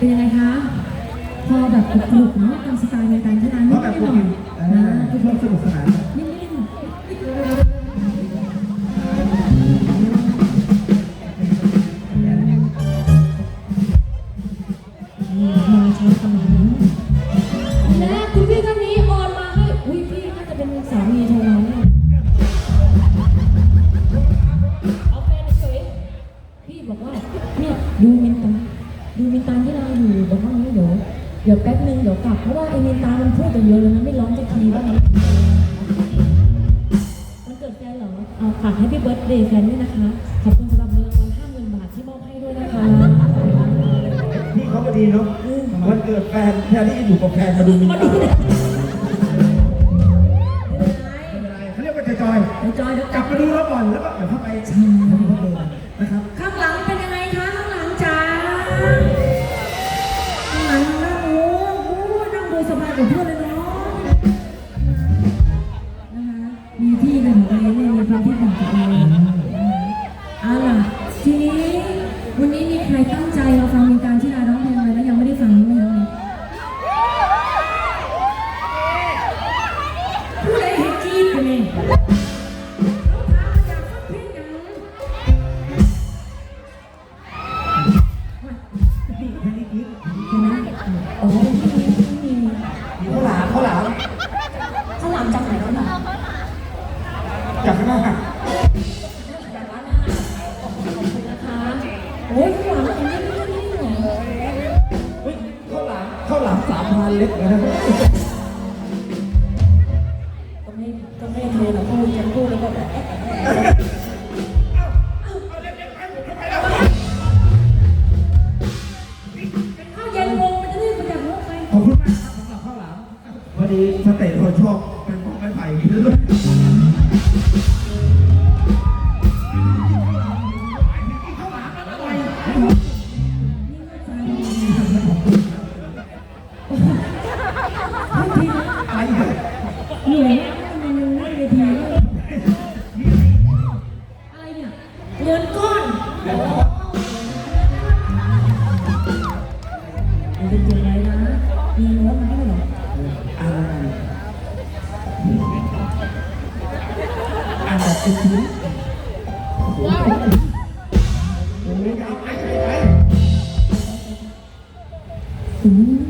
เป็นยังไงคะ พอแบบกรุบๆเนาะตามสไตล์ในการที่ร้านเพนิราะดแบบๆพหวกน่อยนี้เอๆนะอทุกคนสนุกสนาน เดี๋ยวกลับเพราะว่าไอ้มินตามันพูดกันเยอะเลยนะไม่ร้องสักทีว่ามันวันเกิดแฟนเหรอเอาฝากให้พี่เบิร์ดเดย์แฟนด้วยนะคะ ขอบคุณสำหรับเงินรางวัลห้าหมื่นบาทที่มอบให้ด้วยนะคะพี่เขาก็ดีเนาะวันเกิดแฟนแทนที่จะอยู่กับแฟนมาดูมินตาไม่เป็นไรเขาเรียกว่าจอยเดี๋ยวจอยเดี๋ยวๆกกลัลับบมาดูแล้วก่อนแล้วก็เดี๋ยวเข้าไป นั่งดูสบากว่าเพื่อนเลยเนาะนะคะ มีที่เป็นของตัวเองเนี่ยมีพื้นที่ของตัวเองเอาล่ะ ทีนี้วันนี้มีใครตั้งใจมาฟัง จากข้างหน้าจากร้านอาหารขอบคุณนะคะโอ้ยข้าวหลามอันนี้ไม่ได้เหรอเฮ้ยข้าวหลามข้าวหลามสามพันเล็กเลยนะก็ไม่ก็ไม่เธอหรอกพูดฉันพูดแล้วก็แบบเอ๊ะเอ๊ะเอ๊ะข้าวเย็นงงมันจะรีบมาจากมุกไปขอบคุณมากครับสำหรับข้าวหลามพอดีสเตทเราชอบ เหนื่อยมันยังไม่ได้ทีอะไรเนี่ย เงินก้อนเดี๋ยวเป็นยังไงนะ มีโน้ตมาให้เหรออ่านอ่านแบบเป็นชิ้นว้าวโอ้ยเอาไปไปไปอืม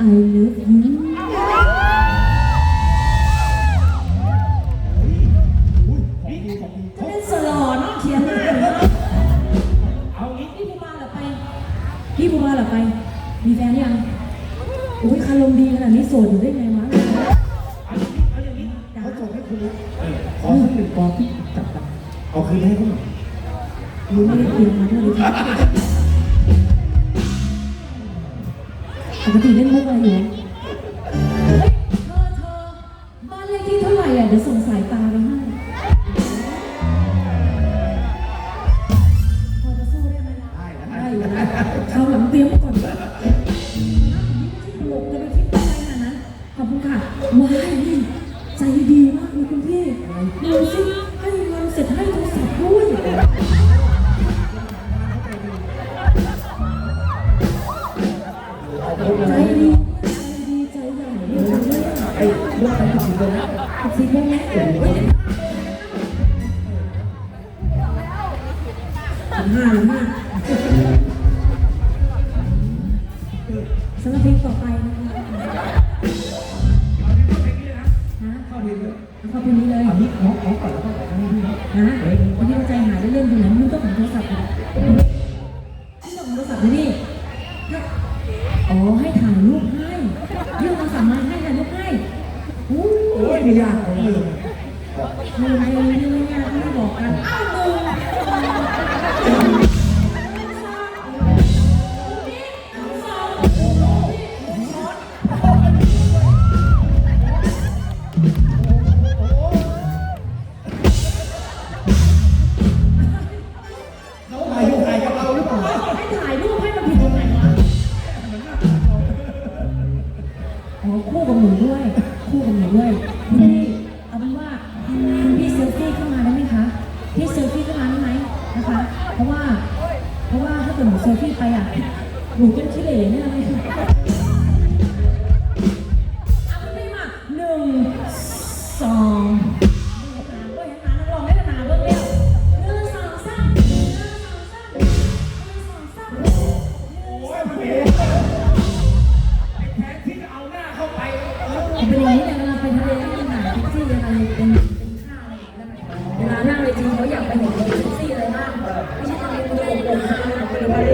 I love you อุ้ยของดีของดีก็เล่นสลอนเขียนเอางี้พี่ภูมาเหรอไป พี่ภูมาเหรอไป มีแฟนยังอุ้ยคารมดีขนาดนี้โสดอยู่ได้ไงวะเอาอย่างนี้เอาอย่างนี้เขาส่งให้คุณนะเออขอสักหนึ่งกอที่จับจับเอาคืนให้เขาหน่อยรู้ไม่ได้เตรียมมาด้วยเลย ปกติเล่นมุกอะไรอยู่เฮ้ยเธอเธอบ้านเลขที่เท่าไหร่อะเดี๋ยวส่งสายตาไปให้พอจะสู้ได้ไหมได้นะได้อยู่นะคราวหลังเตรียมไว้ก่อนนะผมไม่ใช่ตลกจะไปคิดไปขนาดนั้นขอบคุณค่ะว้ายนี่ใจดีมากเลยคุณพี่เร็วสิให้เงินเสร็จให้โทรศัพท์ด้วย ดสินใจนะสิบสี่โมงแล้วเฮ้ยสิบห้าหรือห้าสำหรับเพลงต่อไปนะคะฮะเข้าทีเลยเอาเข้าเพลงนี้เลยเอานี้น้องน้องก่อนแล้วก็ให้พี่นะนะวันนี้เราใจหายเล่นๆอยู่ไหนมึงต้องของโทรศัพท์นะนี่ต้องของโทรศัพท์นะนี่ถ้าอ๋อให้ถ่ายรูปให้ โอ้ยไม่ยากเลย มีอะไรมีอะไรที่บอกกันอ้าวมึง พี่ไปอะหนูเป็นขี้เหร่เนี่เลย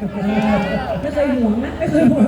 ไม่เคยหมุนนะ ไม่เคยหมุน